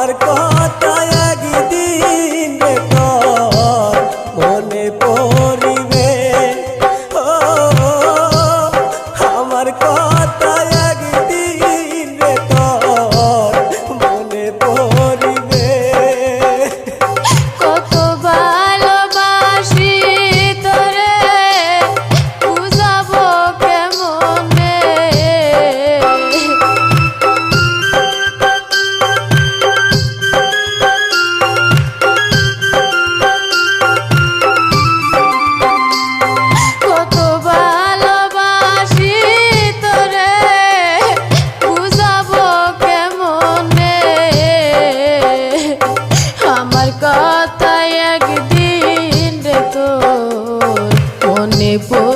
আমার কথা por